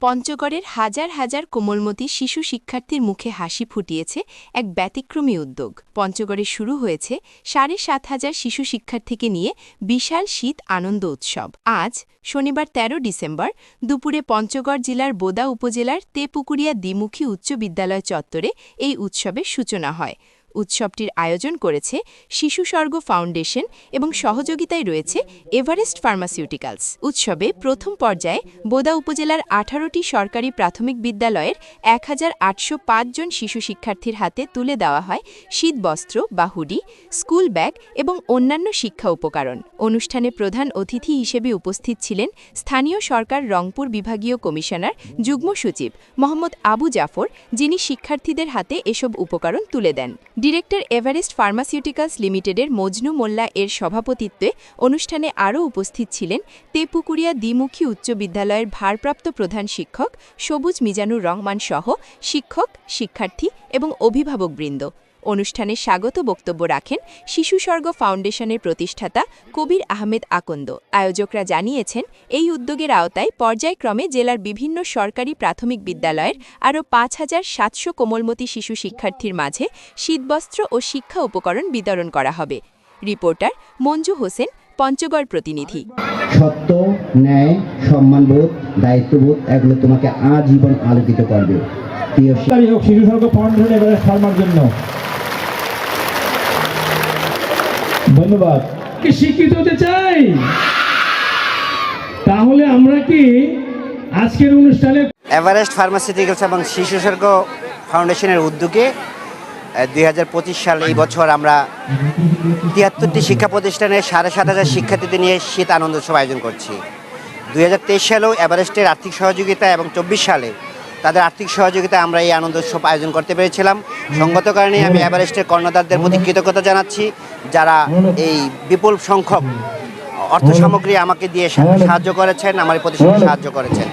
পঞ্চগড়ের হাজার হাজার কোমলমতি শিশু শিক্ষার্থীর মুখে হাসি ফুটিয়েছে এক ব্যতিক্রমী উদ্যোগ। পঞ্চগড়ে শুরু হয়েছে সাড়ে সাত হাজার শিশু শিক্ষার্থীকে নিয়ে বিশাল শীত আনন্দ উৎসব। আজ, শনিবার ১৩ ডিসেম্বর, দুপুরে পঞ্চগড় জেলার বোদা উপজেলার তেপুকুরিয়া দ্বিমুখী উচ্চ বিদ্যালয় চত্বরে এই উৎসবের সূচনা হয়। উৎসবটির আয়োজন করেছে শিশু স্বর্গ ফাউন্ডেশন এবং সহযোগিতায় রয়েছে এভারেস্ট ফার্মাসিউটিক্যালস। উৎসবে প্রথম পর্যায়ে বোদা উপজেলার আঠারোটি সরকারি প্রাথমিক বিদ্যালয়ের এক হাজার আটশো পাঁচ জন শিশু শিক্ষার্থীর হাতে তুলে দেওয়া হয় শীতবস্ত্র বা হুডি স্কুল ব্যাগ এবং অন্যান্য শিক্ষা উপকরণ। অনুষ্ঠানে প্রধান অতিথি হিসেবে উপস্থিত ছিলেন স্থানীয় সরকার রংপুর বিভাগীয় কমিশনার, যুগ্ম সচিব মোহাম্মদ আবু জাফর, যিনি শিক্ষার্থীদের হাতে এসব উপকরণ তুলে দেন। ডিরেক্টর এভারেস্ট ফার্মাসিউটিক্যালস লিমিটেডের মজনু মোল্লা এর সভাপতিত্বে অনুষ্ঠানে আরও উপস্থিত ছিলেন তেপুকুরিয়া দ্বিমুখী উচ্চ বিদ্যালয়ের ভারপ্রাপ্ত প্রধান শিক্ষক সবুজ মিজানুর রহমান সহ শিক্ষক, শিক্ষার্থী এবং অভিভাবকবৃন্দ। অনুষ্ঠানে স্বাগত বক্তব্য রাখেন শিশু স্বর্গ ফাউন্ডেশনের প্রতিষ্ঠাতা কবির আহমেদ আকন্দ। আয়োজকরা জানিয়েছেন এই উদ্যোগের আওতায় পর্যায়ক্রমে জেলার বিভিন্ন সরকারি প্রাথমিক বিদ্যালয়ের আরও পাঁচ হাজার সাতশো কোমলমতি শিশু শিক্ষার্থীর মাঝে শীতবস্ত্র ও শিক্ষা উপকরণ বিতরণ করা হবে। রিপোর্টার মঞ্জু হোসেন পঞ্চগড় প্রতিনিধি। সত্য ন্যায় সম্মানবোধ দায়িত্ববোধ এগুলো তোমাকে আজীবন আলোকিত করবে। প্রিয় শিশু স্বর্গ ফাউন্ডেশন এবারে ফার্মার জন্য ধন্যবাদ। কি শিক্ষিত হতে চাই? তাহলে আমরা কি আজকের অনুষ্ঠানে এভারেস্ট ফার্মাসিউটিক্যালস এবং শিশু স্বর্গ ফাউন্ডেশনের উদ্যোগে দুই হাজার পঁচিশ সাল এই বছর আমরা তিয়াত্তরটি শিক্ষা প্রতিষ্ঠানে সাড়ে সাত হাজার শিক্ষার্থীদের নিয়ে শীত আনন্দ উৎসব আয়োজন করছি। দুই হাজার তেইশ সালেও এভারেস্টের আর্থিক সহযোগিতা এবং চব্বিশ সালে তাদের আর্থিক সহযোগিতা আমরা এই আনন্দ উৎসব আয়োজন করতে পেরেছিলাম। সঙ্গত কারণে আমি এভারেস্টের কর্ণধারদের প্রতি কৃতজ্ঞতা জানাচ্ছি। যারা এই বিপুল সংখ্যক অর্থ সামগ্রী আমাকে দিয়ে সাহায্য করেছেন, আমার এই প্রতিষ্ঠানে সাহায্য করেছেন।